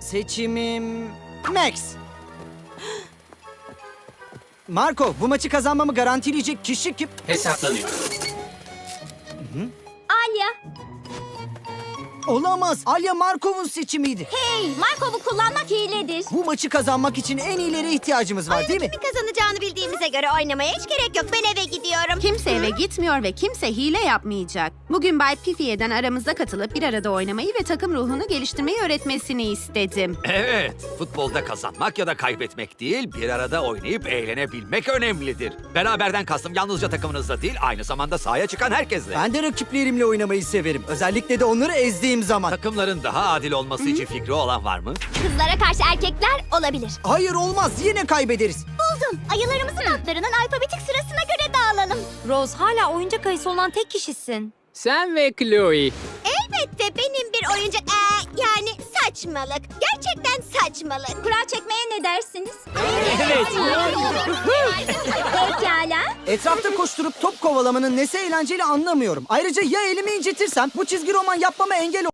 Seçimim Max. Marco, bu maçı kazanmamı garantileyecek kişi kim? Hesaplanıyor. Alya. Olamaz. Alya Markov'un seçimiydi. Hey, Markov'u kullanmak hiledir. Bu maçı kazanmak için en iyilere ihtiyacımız var değil mi? Kimin kazanacağını bildiğimize göre oynamaya hiç gerek yok. Ben eve gidiyorum. Kimse eve gitmiyor ve kimse hile yapmayacak. Bugün Bay Pifiye'den aramıza katılıp bir arada oynamayı ve takım ruhunu geliştirmeyi öğretmesini istedim. Evet, futbolda kazanmak ya da kaybetmek değil, bir arada oynayıp eğlenebilmek önemlidir. Beraberden kastım yalnızca takımınızla değil, aynı zamanda sahaya çıkan herkesle. Ben de rakiplerimle oynamayı severim. Özellikle de onları ezdiğim zaman. Takımların daha adil olması için fikri olan var mı? Kızlara karşı erkekler olabilir. Hayır olmaz. Yine kaybederiz. Buldum. Ayılarımızın adlarının alfabetik. Rose hala oyuncak ayısı olan tek kişisin. Sen ve Chloe. Elbette benim bir oyuncak... Ee, yani saçmalık. Gerçekten saçmalık. Kura çekmeye ne dersiniz? Evet. Pekala. Etrafta koşturup top kovalamanın nesi eğlenceli anlamıyorum. Ayrıca ya elimi incitirsem bu çizgi roman yapmama engel